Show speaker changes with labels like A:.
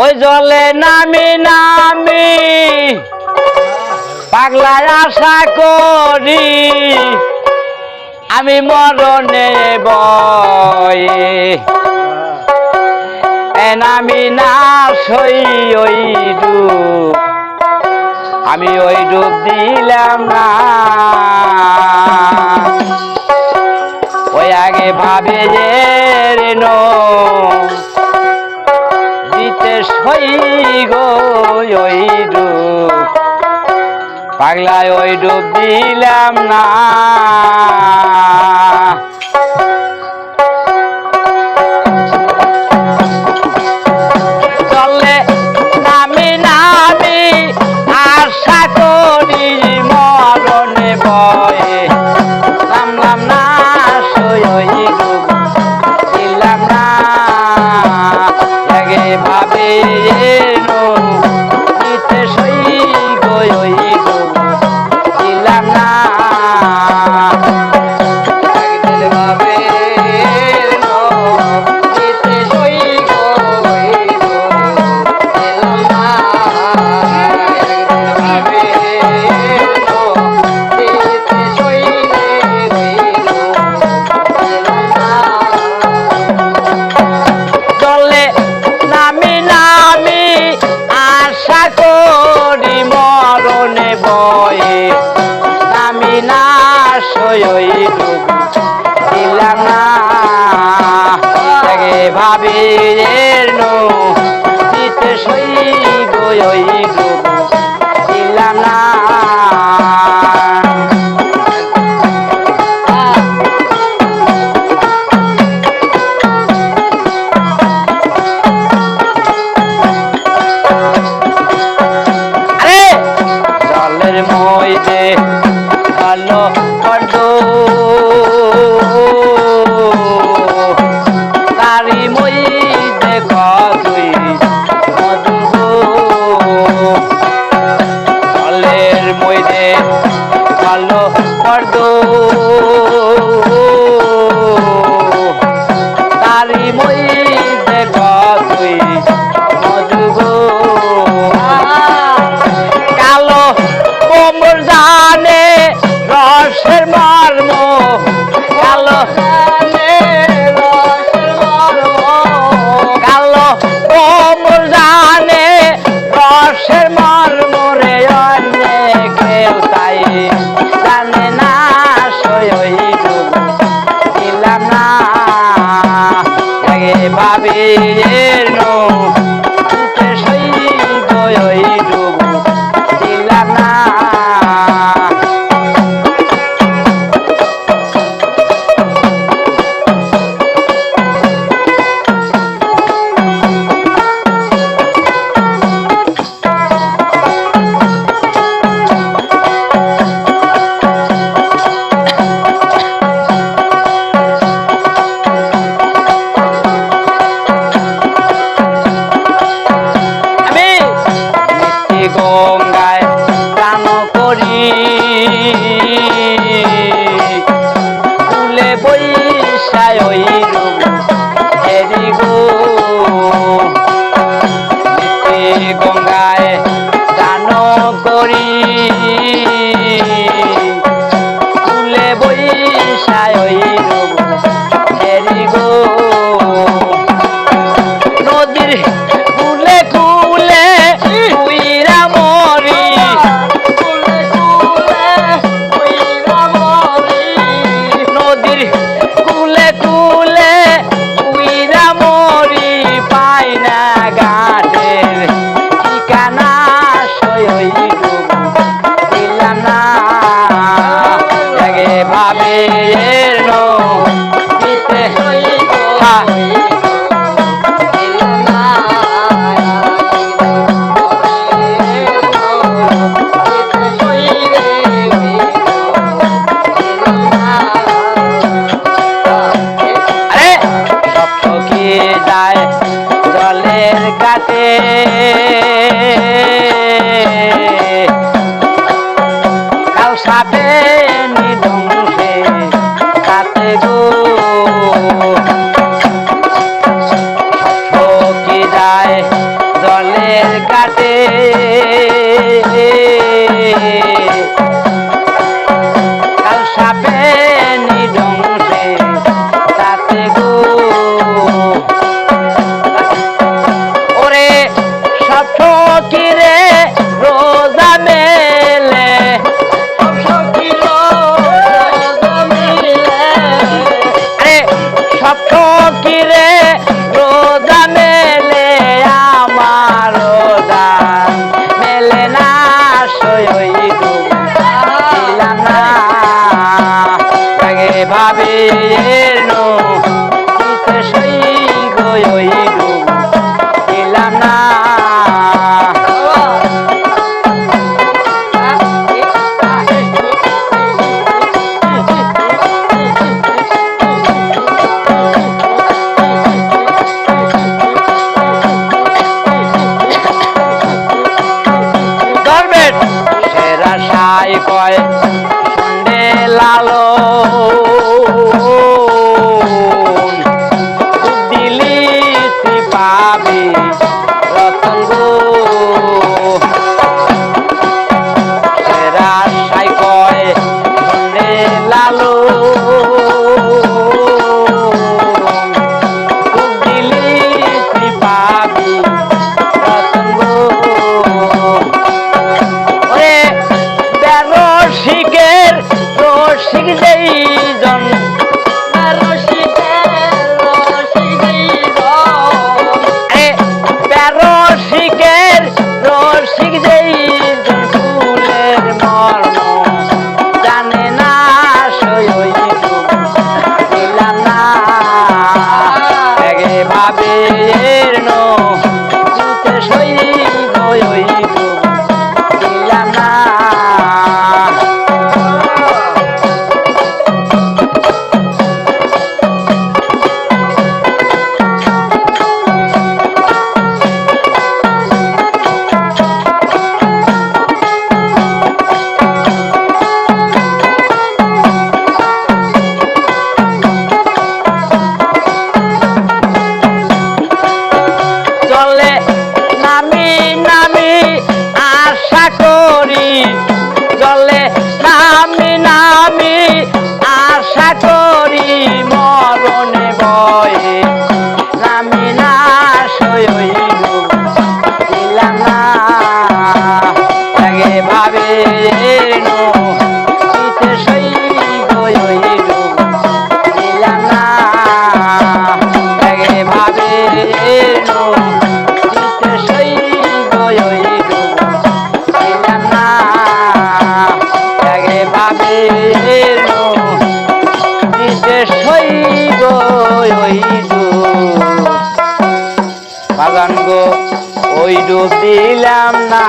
A: ওই জলে নামি নামি, পাগলায় আশা করি আমি মরণে বয়ে নামি না সই ওই ডুব, আমি ওই ডুব দিলাম না। আবেজের দিতে ডুব। পাগলায় ওই ডুব দিলাম না। ভাবে এর নো গো ভাবে এলো। Thank you. বাগান গো ওই দিলাম না।